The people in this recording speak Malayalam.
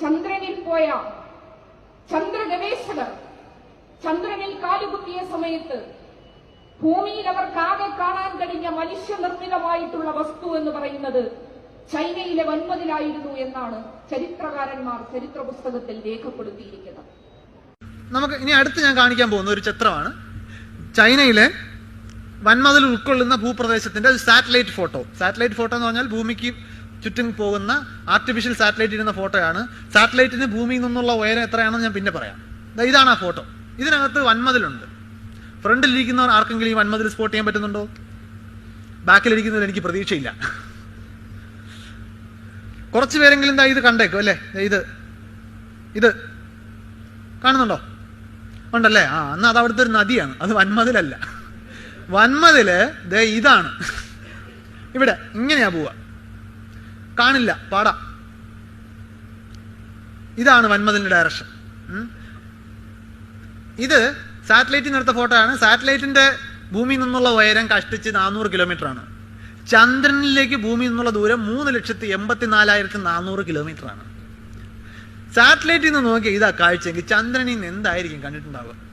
ചന്ദ്രനിൽ പോയ ചന്ദ്രഗവേഷകർ ചന്ദ്രനിൽ കാലുകുത്തിയ സമയത്ത് ഭൂമിയിൽ അവർക്കാകെ കാണാൻ കഴിഞ്ഞ മനുഷ്യനിർമ്മിതമായിട്ടുള്ള വസ്തു എന്ന് പറയുന്നത് ചൈനയിലെ വൻപതിലായിരുന്നു എന്നാണ് ചരിത്രകാരന്മാർ ചരിത്ര പുസ്തകത്തിൽ രേഖപ്പെടുത്തിയിരിക്കുന്നത്. നമുക്ക് ഇനി അടുത്ത് ഞാൻ കാണിക്കാൻ പോകുന്ന ഒരു ചിത്രമാണ്. ചൈനയിലെ വൻമതിൽ ഉൾക്കൊള്ളുന്ന ഭൂപ്രദേശത്തിന്റെ ഒരു സാറ്റലൈറ്റ് ഫോട്ടോ. സാറ്റലൈറ്റ് ഫോട്ടോ എന്ന് പറഞ്ഞാൽ ഭൂമിക്ക് ചുറ്റും പോകുന്ന ആർട്ടിഫിഷ്യൽ സാറ്റലൈറ്റ് ഇരുന്ന ഫോട്ടോയാണ്. സാറ്റലൈറ്റിന് ഭൂമിയിൽ നിന്നുള്ള ഉയരം എത്രയാണെന്ന് ഞാൻ പിന്നെ പറയാം. ഇതാണ് ആ ഫോട്ടോ. ഇതിനകത്ത് വൻമതിലുണ്ട്. ഫ്രണ്ടിലിരിക്കുന്നവർ ആർക്കെങ്കിലും ഈ വൻമതിൽ സ്പോട്ട് ചെയ്യാൻ പറ്റുന്നുണ്ടോ? ബാക്കിലിരിക്കുന്നതിൽ എനിക്ക് പ്രതീക്ഷയില്ല. കുറച്ച് പേരെങ്കിലും ദാ ഇത് കണ്ടേക്കും അല്ലേ? ഇത്. ഇത്. കാണുന്നുണ്ടോ? ഉണ്ടല്ലേ? ആ അന്ന് അത് അവിടുത്തെ ഒരു നദിയാണ്. അത് വൻമതിലല്ല. വൻമതിൽ ദേ ഇതാണ്. ഇവിടെ ഇങ്ങനെയാ പോവുക കാണില്ല. പാട. ഇതാണ് വന്മതിന്റെ ഡയറക്ഷൻ ഇത് സാറ്റലൈറ്റിൽ എടുത്ത ഫോട്ടോ ആണ്. സാറ്റലൈറ്റിന്റെ ഭൂമിയിൽ നിന്നുള്ള ഉയരം കഷ്ടിച്ച് നാനൂറ് കിലോമീറ്റർ ആണ്. ചന്ദ്രനിലേക്ക് ഭൂമിയിൽ നിന്നുള്ള ദൂരം മൂന്ന് ലക്ഷത്തി എൺപത്തി നാലായിരത്തി നാനൂറ് കിലോമീറ്റർ ആണ്. സാറ്റലൈറ്റിൽ നിന്ന് നോക്കിയാൽ ഇതാ കാഴ്ചയെങ്കിൽ ചന്ദ്രനിൽ നിന്ന് എന്തായിരിക്കും കണ്ടിട്ടുണ്ടാവുക?